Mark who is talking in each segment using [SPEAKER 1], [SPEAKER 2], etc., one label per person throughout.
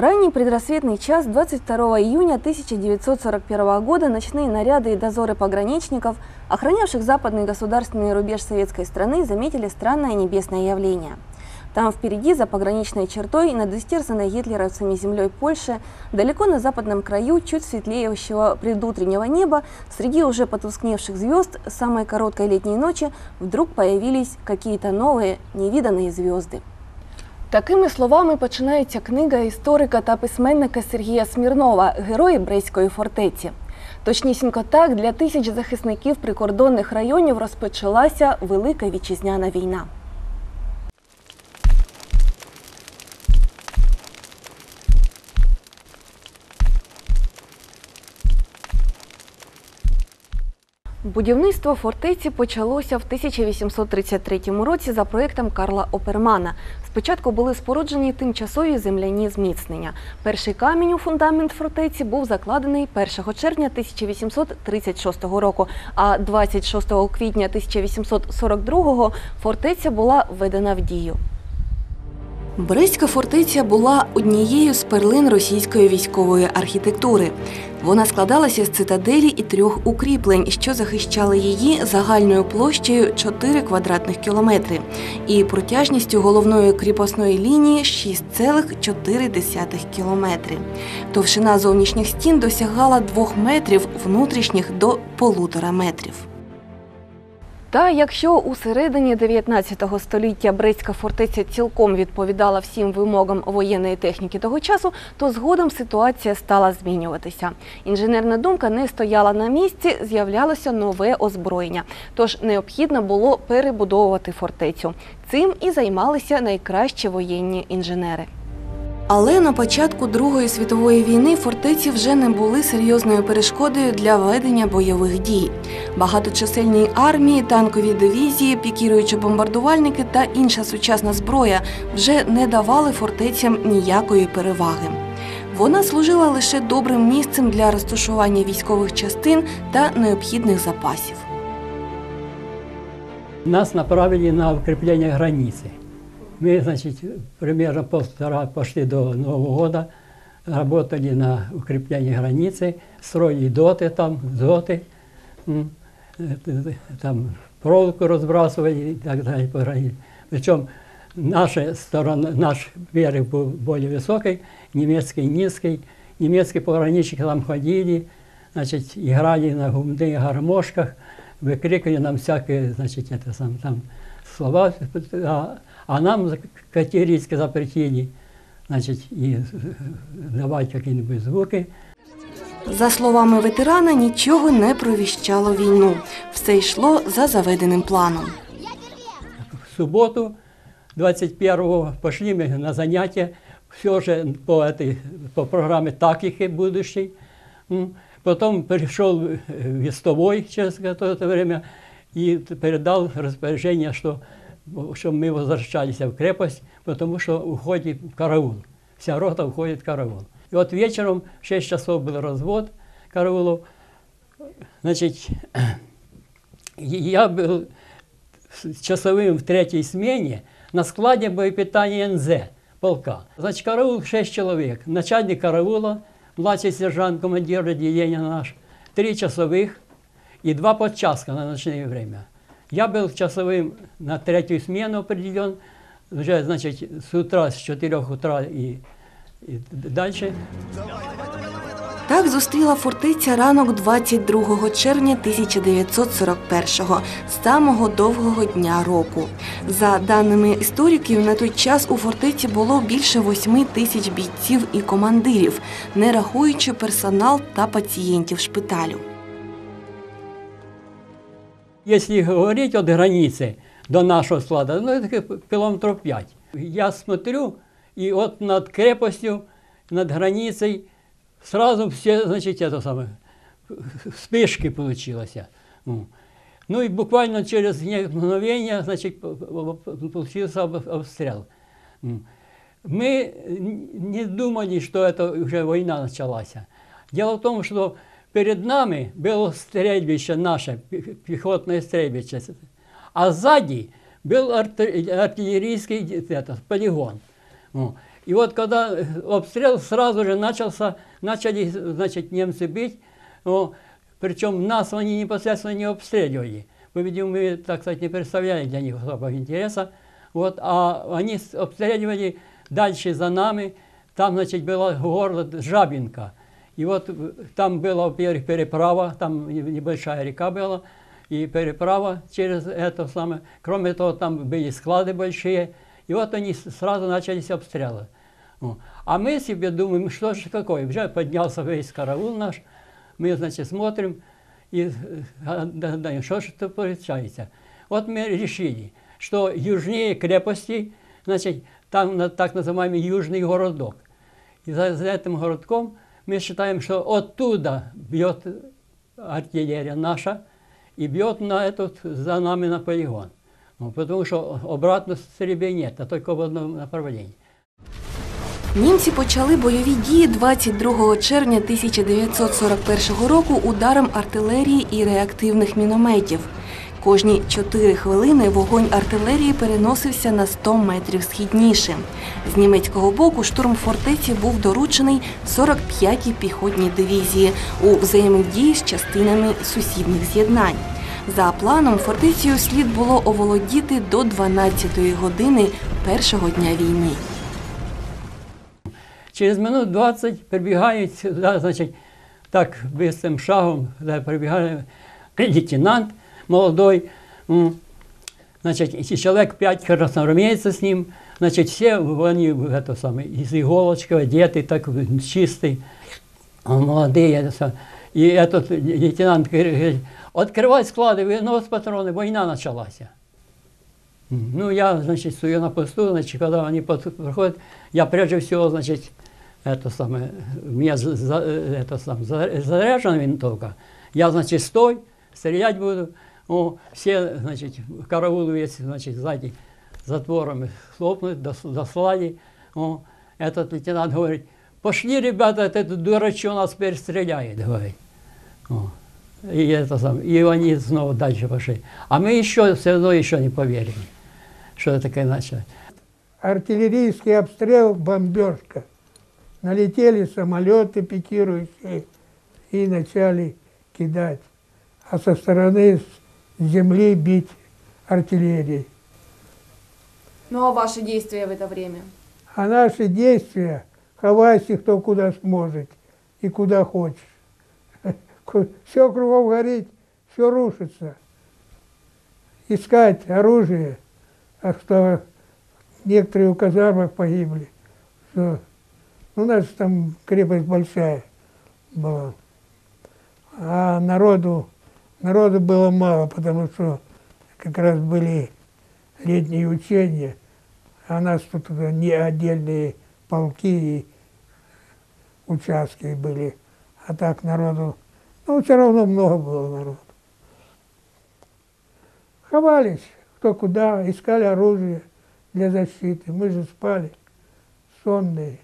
[SPEAKER 1] Ранний предрассветный час 22 июня 1941 года ночные наряды и дозоры пограничников, охранявших западный государственный рубеж советской страны, заметили странное небесное явление. Там впереди, за пограничной чертой, над истерзанной гитлеровцами землей Польши, далеко на западном краю, чуть светлеющего предутреннего неба, среди уже потускневших звезд самой короткой летней ночи вдруг появились какие-то новые, невиданные звезды. Такими словами починається книга історика та письменника Сергія Смірнова Герої Брейської фортеці. Точнісінько так для тисяч захисників прикордонних районів розпочалася Велика вітчизняна війна. Будівництво фортеці почалося в 1833 році за проєктом Карла Опермана. Спочатку були споруджені тимчасові земляні зміцнення. Перший камінь у фундамент фортеці був закладений 1 червня 1836 року, а 26 квітня 1842 фортеця була введена в дію. Брестська фортеця була однією з перлин російської військової архітектури. Вона складалася з цитаделі і трьох укріплень, що захищали її загальною площею 4 квадратних кілометри і протяжністю головної кріпосної лінії 6,4 кілометри. Товщина зовнішніх стін досягала 2 метрів, внутрішніх до полутора метрів. Та якщо у середині 19 століття Брестська фортеця цілком відповідала всім вимогам воєнної техніки того часу, то згодом ситуація стала змінюватися. Інженерна думка не стояла на місці, з'являлося нове озброєння. Тож необхідно було перебудовувати фортецю. Цим і займалися найкращі воєнні інженери. Але на початку Другої світової війни фортеці вже не були серйозною перешкодою для ведення бойових дій. Багаточисельні армії, танкові дивізії, пікіруючі бомбардувальники та інша сучасна зброя вже не давали фортецям ніякої переваги. Вона служила лише добрим місцем для розташування військових частин та необхідних запасів.
[SPEAKER 2] Нас направили на укрепление границы. Мы, значит, примерно полтора пошли до Нового года, работали на укреплении границы, строили доты там, доты, м, э, там проволоку разбрасывали и так далее по границе. Причем наша сторона, наш берег был более высокий, немецкий низкий. Немецкие пограничники там ходили, значит, играли на гумных гармошках, выкрикивали нам всякие, значит, это сам, там слова, а, а нам категорически запретили, значит, и давать какие-нибудь звуки.
[SPEAKER 1] За словами ветерана, нічого не провіщало війну. Все йшло за заведеним планом.
[SPEAKER 2] В субботу 21-го пошли мы на занятия, все же по, этой, по программе «Тактики будущей». М. Потом пришел э, вестовой через какое-то время и передал распоряжение, что, что мы возвращались в крепость, потому что уходит в караул. Вся рота уходит в караул. И вот вечером в 6 часов был развод караулов. Значит, я был с часовым в третьей смене на складе боепитания НЗ полка. Значит, караул 6 человек. Начальник караула, младший сержант, командир отделения наш, три часовых и два подчаска на ночное время. Я был часовым на третью смену определен, уже, значит, с утра, с 4 утра и, и дальше.
[SPEAKER 1] Так зустріла фортеця ранок 22 червня 1941-го, самого довгого дня року. За даними істориків, на той час у фортеці було більше 8 тисяч бійців і командирів, не рахуючи персонал та пацієнтів шпиталю.
[SPEAKER 2] Если говорить от границы до нашего склада, ну, это километров 5. Я смотрю, и вот над крепостью, над границей сразу все, значит, это самое, вспышки получилось. Ну, ну и буквально через некоторое мгновение, значит, получился об- обстрел. М. Мы не думали, что это уже война началась. Дело в том, что перед нами было стрельбище наше, пе- пехотное стрельбище, а сзади был арт- артиллерийский где-то полигон. Ну, И вот когда э, обстрел сразу же начался, начали, значит, немцы бить, о, причем нас они непосредственно не обстреливали. Мы, видимо, мы, так сказать, не представляли для них особого интереса. Вот, а они с- обстреливали дальше за нами. Там, значит, было город Жабинка. И вот э, там была, во-первых, переправа, там не- небольшая река была, и переправа через это самое. Кроме того, там были склады большие. И вот они с- сразу начались обстрелы. О. А мы себе думаем, что же такое? Уже поднялся весь караул наш. Мы, значит, смотрим и э, а, да, да, что же это получается. Вот мы решили, что южнее крепости, значит, там на- так называемый южный городок. И за, за этим городком мы считаем, что оттуда бьет артиллерия наша и бьет на этот, за нами на полигон. Ну, потому что обратно стрельбы нет, а только в одном направлении.
[SPEAKER 1] Німці почали бойові дії 22 червня 1941 року ударом артилерії і реактивних мінометів. Кожні 4 хвилини вогонь артилерії переносився на 100 метрів східніше. З німецького боку штурм фортеці був доручений 45-й піхотній дивізії у взаємодії з частинами сусідних з'єднань. За планом фортецею слід було оволодіти до 12-ї години першого дня війни.
[SPEAKER 2] Через минут 20 прибігають значить, так бистрим шагом прибігає лейтенант молодой, м, значить, і чоловік п'ять красноармейців з ним, значить, всі вони это саме, із іголочки одеті, так чистий, а молодий. это саме. І этот лейтенант говорить, відкривай склади, винос патрони, війна почалася. Ну, я, значит, стою на посту, значит, когда они под- проходят, я прежде всего, значит, это самое, у меня за- за- это сам, за- заряжена винтовка, я, значит, стой, стрелять буду, О, все, значит, караул весь, значит, сзади затворами хлопнуть, дос- дослали, о, этот лейтенант говорит, пошли, ребята, этот дурачок нас теперь стреляет, говорит. О. И это сам, и они снова дальше пошли. А мы еще все равно еще не поверили, что это такое начало.
[SPEAKER 3] артиллерийский обстрел, бомбежка. Налетели самолеты пикирующие и начали кидать. А со стороны земли бить артиллерией.
[SPEAKER 4] Ну а ваши действия в это время?
[SPEAKER 3] А наши действия, ховайся кто куда сможет и куда хочешь. Все кругом горит, все рушится. Искать оружие, а что некоторые в казармах погибли. Что, ну, у нас там крепость большая была. А народу, народу было мало, потому что как раз были летние учения, а нас тут не отдельные полки и участки были. А так народу, ну, все равно много было народу. Ховались, кто куда, искали оружие для защиты. Мы же спали, сонные.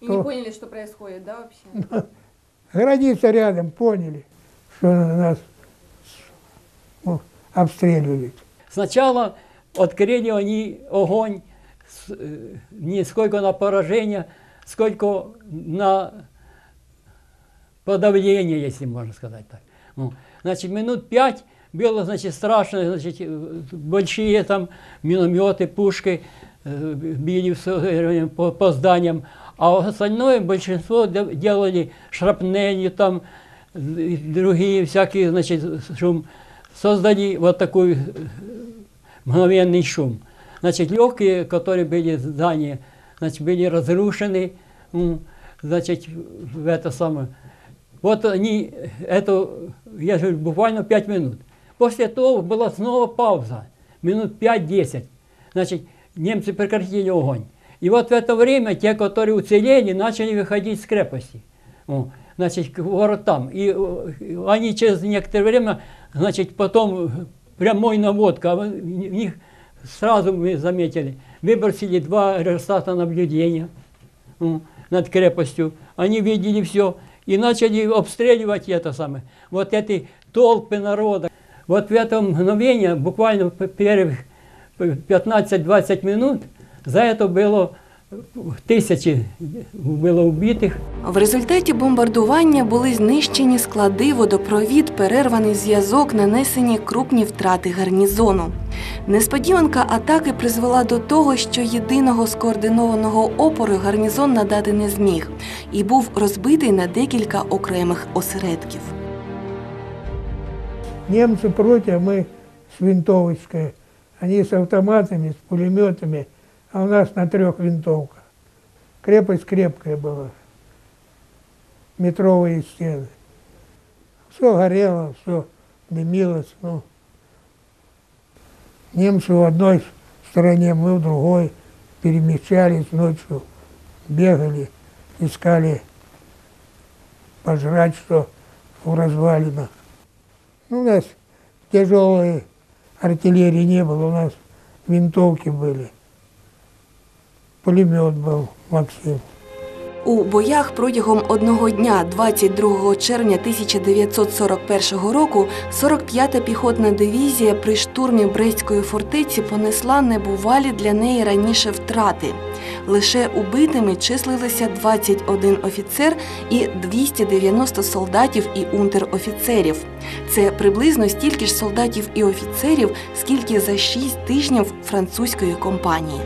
[SPEAKER 4] И
[SPEAKER 3] Что?
[SPEAKER 4] не поняли, что происходит, да, вообще?
[SPEAKER 3] Граница рядом, поняли, что нас ну, обстреливают.
[SPEAKER 2] Сначала открыли они огонь с- э, не сколько на поражение, сколько на подавление, если можно сказать так. Ну, Значит, минут пять было, значит, страшно, значит, э, большие там минометы, пушки э, били в своё время по, по зданиям, а остальное большинство де- делали шрапнели там, э, другие всякие, значит, шум. Создали вот такой э, мгновенный шум. Значит, легкие, которые были здания, значит, были разрушены, значит, в это самое. Вот они, это, я же буквально 5 минут. После того была снова пауза, минут 5-10. Значит, немцы прекратили огонь. И вот в это время те, которые уцелели, начали выходить с крепости. Значит, к воротам. И э, они через некоторое время, значит, потом э, прямой наводка, в них сразу мы заметили, выбросили два аэростата наблюдения м, над крепостью. Они видели все и начали обстреливать это самое. Вот эти толпы народа. Вот в это мгновение, буквально первых 15-20 минут, за это было тисячі було вбитих.
[SPEAKER 1] В результаті бомбардування були знищені склади, водопровід, перерваний зв'язок, нанесені крупні втрати гарнізону. Несподіванка атаки призвела до того, що єдиного скоординованого опору гарнізон надати не зміг і був розбитий на декілька окремих осередків.
[SPEAKER 3] Немцы против, а мы с винтовочкой. Они с автоматами, с пулеметами, а у нас на трех винтовках. Крепость крепкая была. Метровые стены. Все горело, все дымилось. Ну. Немцы в одной стороне, мы в другой. Перемещались ночью, бегали, искали пожрать, что в развалинах. Ну, у нас тяжелой артиллерии не было, у нас винтовки были. Пулемет был Максим.
[SPEAKER 1] У боях протягом одного дня, 22 червня 1941 року, 45-та піхотна дивізія при штурмі Брестської фортеці понесла небувалі для неї раніше втрати. Лише убитими числилися 21 офіцер і 290 солдатів і унтер-офіцерів. Це приблизно стільки ж солдатів і офіцерів, скільки за 6 тижнів французької компанії.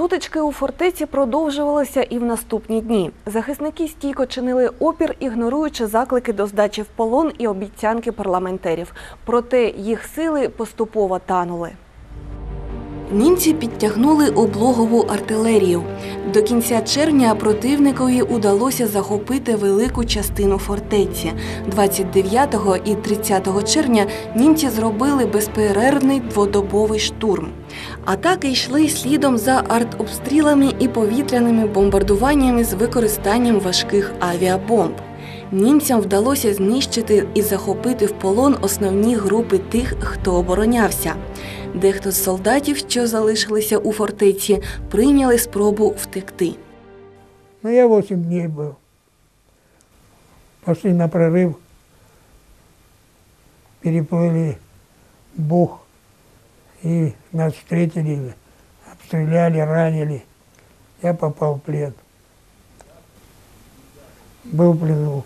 [SPEAKER 1] Сутички у фортеці продовжувалися і в наступні дні. Захисники стійко чинили опір, ігноруючи заклики до здачі в полон і обіцянки парламентерів. Проте їх сили поступово танули. Німці підтягнули облогову артилерію. До кінця червня противникові удалося захопити велику частину фортеці. 29 і 30 червня німці зробили безперервний дводобовий штурм. Атаки йшли слідом за артобстрілами і повітряними бомбардуваннями з використанням важких авіабомб. Німцям вдалося знищити і захопити в полон основні групи тих, хто оборонявся. Дехто з солдатів, що залишилися у фортеці, прийняли спробу втекти.
[SPEAKER 3] Ну, я 8 дней был. Пошли на прорыв, переплыли Бух, и нас встретили, обстреляли, ранили. Я попал в плен. Был в плену.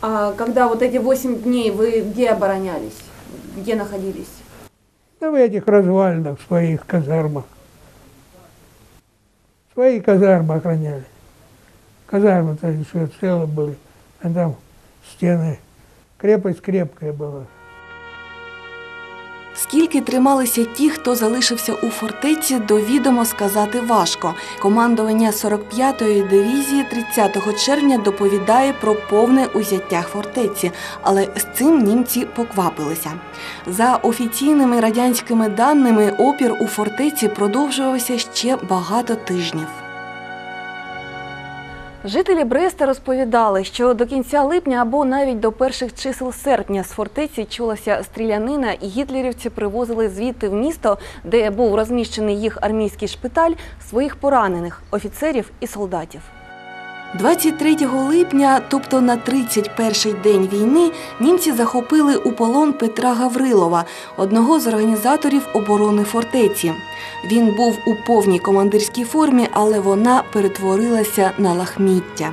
[SPEAKER 4] А когда вот эти восемь дней вы где оборонялись? Где находились?
[SPEAKER 3] Да в этих развалинах, в своих казармах. Свои казармы охраняли. Казармы-то еще целые были, а там стены. Крепость крепкая была.
[SPEAKER 1] Скільки трималися ті, хто залишився у фортеці, довідомо сказати важко. Командування 45-ї дивізії 30 червня доповідає про повне узяття фортеці, але з цим німці поквапилися. За офіційними радянськими даними, опір у фортеці продовжувався ще багато тижнів. Жителі Бреста розповідали, що до кінця липня або навіть до перших чисел серпня з фортеці чулася стрілянина, і гітлерівці привозили звідти в місто, де був розміщений їх армійський шпиталь, своїх поранених офіцерів і солдатів. 23 липня, тобто на 31-й день війни, німці захопили у полон Петра Гаврилова, одного з організаторів оборони фортеці. Він був у повній командирській формі, але вона перетворилася на лахміття.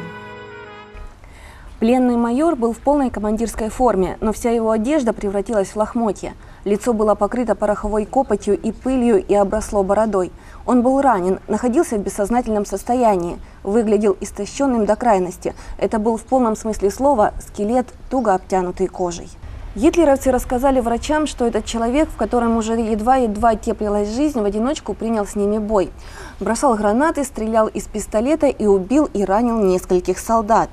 [SPEAKER 1] Пленный майор был в полной командирской форме, но вся его одежда превратилась в лохмотья. Лицо было покрыто пороховой копотью и пылью и обросло бородой. Он был ранен, находился в бессознательном состоянии, Выглядел истощенным до крайности. Это был в полном смысле слова скелет, туго обтянутый кожей. Гитлеровцы рассказали врачам, что этот человек, в котором уже едва-едва теплилась жизнь, в одиночку принял с ними бой. Бросал гранаты, стрелял из пистолета и убил и ранил нескольких солдат.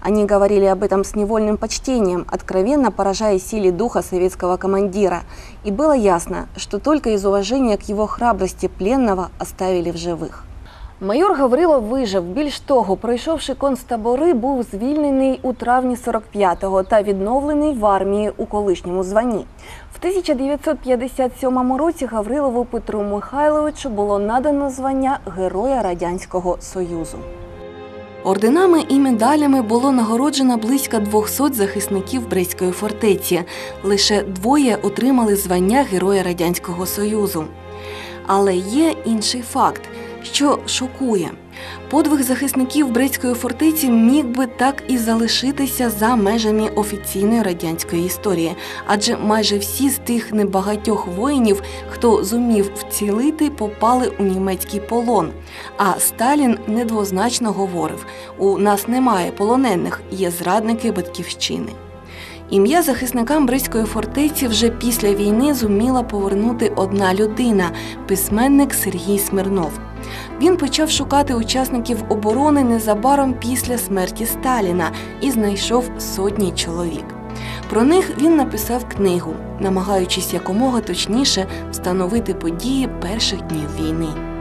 [SPEAKER 1] Они говорили об этом с невольным почтением, откровенно поражая силе духа советского командира. И было ясно, что только из уважения к его храбрости пленного оставили в живих. Майор Гаврилов вижив. Більш того, пройшовши концтабори, був звільнений у травні 45-го та відновлений в армії у колишньому званні. В 1957 році Гаврилову Петру Михайловичу було надано звання Героя Радянського Союзу. Орденами і медалями було нагороджено близько 200 захисників Брестської фортеці. Лише двоє отримали звання Героя Радянського Союзу. Але є інший факт. Що шокує. Подвиг захисників Брестської фортеці міг би так і залишитися за межами офіційної радянської історії, адже майже всі з тих небагатьох воїнів, хто зумів вцілити, попали у німецький полон. А Сталін недвозначно говорив: у нас немає полонених, є зрадники батьківщини. Ім'я захисникам Брестської фортеці вже після війни зуміла повернути одна людина письменник Сергій Смирнов. Він почав шукати учасників оборони незабаром після смерті Сталіна і знайшов сотні чоловік. Про них він написав книгу, намагаючись якомога точніше встановити події перших днів війни.